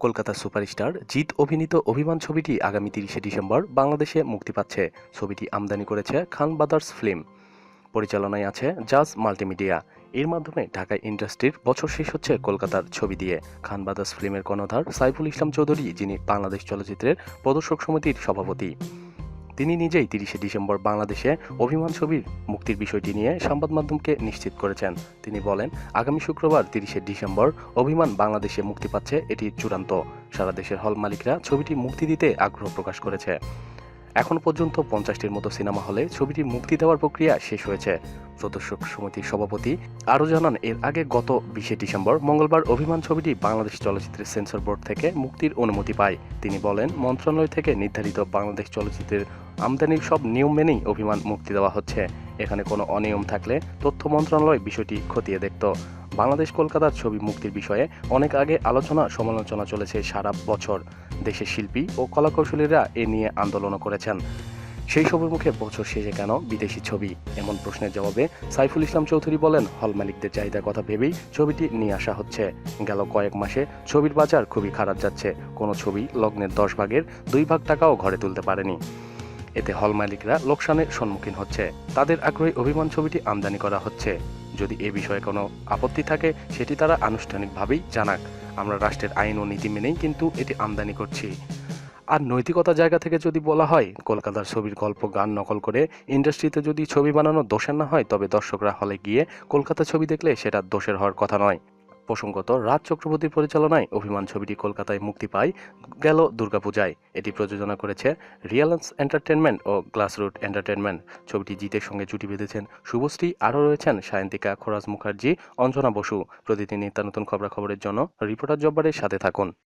কলকাতার সুপারস্টার জিৎ অভিনীত অভিমান ছবিটি আগামী তিরিশে ডিসেম্বর বাংলাদেশে মুক্তি পাচ্ছে। ছবিটি আমদানি করেছে খান ব্রাদার্স ফিল্ম। পরিচালনায় আছে জাজ মাল্টিমিডিয়া। এর মাধ্যমে ঢাকা ইন্ডাস্ট্রির বছর শেষ হচ্ছে কলকাতার ছবি দিয়ে। খান ব্রাদার্স ফিল্মের কর্ণধার সাইফুল ইসলাম চৌধুরী, যিনি বাংলাদেশ চলচ্চিত্রের প্রদর্শক সমিতির সভাপতি। তিনি নিজেই তিরিশে ডিসেম্বর বাংলাদেশে অভিমান ছবির মুক্তির বিষয়টি নিয়ে সংবাদ মাধ্যমকে নিশ্চিত করেছেন। তিনি বলেন, আগামী শুক্রবার তিরিশে ডিসেম্বর অভিমান বাংলাদেশে মুক্তি পাচ্ছে এটি চূড়ান্ত। সারা দেশের হল মালিকরা ছবিটি মুক্তি দিতে আগ্রহ প্রকাশ করেছে। এখন পর্যন্ত পঞ্চাশটির মতো সিনেমা হলে ছবিটি মুক্তি দেওয়ার প্রক্রিয়া শেষ হয়েছে। প্রদর্শক সমিতির সভাপতি আরও জানান, এর আগে গত বিশে ডিসেম্বর মঙ্গলবার অভিমান ছবিটি বাংলাদেশ চলচ্চিত্রের সেন্সর বোর্ড থেকে মুক্তির অনুমতি পায়। তিনি বলেন, মন্ত্রণালয় থেকে নির্ধারিত বাংলাদেশ চলচ্চিত্রের আমদানির সব নিয়ম মেনেই অভিমান মুক্তি দেওয়া হচ্ছে। এখানে কোনো অনিয়ম থাকলে তথ্য মন্ত্রণালয় বিষয়টি খতিয়ে দেখত। বাংলাদেশ কলকাতার ছবি মুক্তির বিষয়ে অনেক আগে আলোচনা সমালোচনা চলেছে সারা বছর। দেশের শিল্পী ও কলাকৌশলীরা এ নিয়ে আন্দোলনও করেছেন। সেই সবের মুখে বছর শেষে কেন বিদেশি ছবি? এমন প্রশ্নের জবাবে সাইফুল ইসলাম চৌধুরী বলেন, হল মালিকদের চাহিদার কথা ভেবেই ছবিটি নিয়ে আসা হচ্ছে। গেল কয়েক মাসে ছবির বাজার খুবই খারাপ যাচ্ছে। কোনো ছবি লগ্নের দশ ভাগের দুই ভাগ টাকাও ঘরে তুলতে পারেনি। এতে হল মালিকরা লোকসানের সম্মুখীন হচ্ছে। তাদের আগ্রহী অভিমান ছবিটি আমদানি করা হচ্ছে। যদি এ বিষয়ে কোনো আপত্তি থাকে, সেটি তারা আনুষ্ঠানিকভাবেই জানাক। আমরা রাষ্ট্রের আইন ও নীতি মেনেই কিন্তু এটি আমদানি করছি। আর নৈতিকতা জায়গা থেকে যদি বলা হয়, কলকাতার ছবির গল্প গান নকল করে ইন্ডাস্ট্রিতে যদি ছবি বানানো দোষের না হয়, তবে দর্শকরা হলে গিয়ে কলকাতা ছবি দেখলে সেটা দোষের হওয়ার কথা নয়। প্রসঙ্গত, রাজ চক্রবর্তীর পরিচালনায় অভিমান ছবিটি কলকাতায় মুক্তি পায়, গেল দুর্গাপূজায়। এটি প্রযোজনা করেছে রিয়ালেন্স এন্টারটেনমেন্ট ও গ্লাসরুট এন্টারটেনমেন্ট। ছবিটি জিতের সঙ্গে জুটি বেঁধেছেন শুভশ্রী, আরও রয়েছেন সায়ন্তিকা, খোরাজ মুখার্জি, অঞ্জনা বসু। প্রতিদিন নিত্য নতুন খবরাখবরের জন্য রিপোর্টার জব্বারের সাথে থাকুন।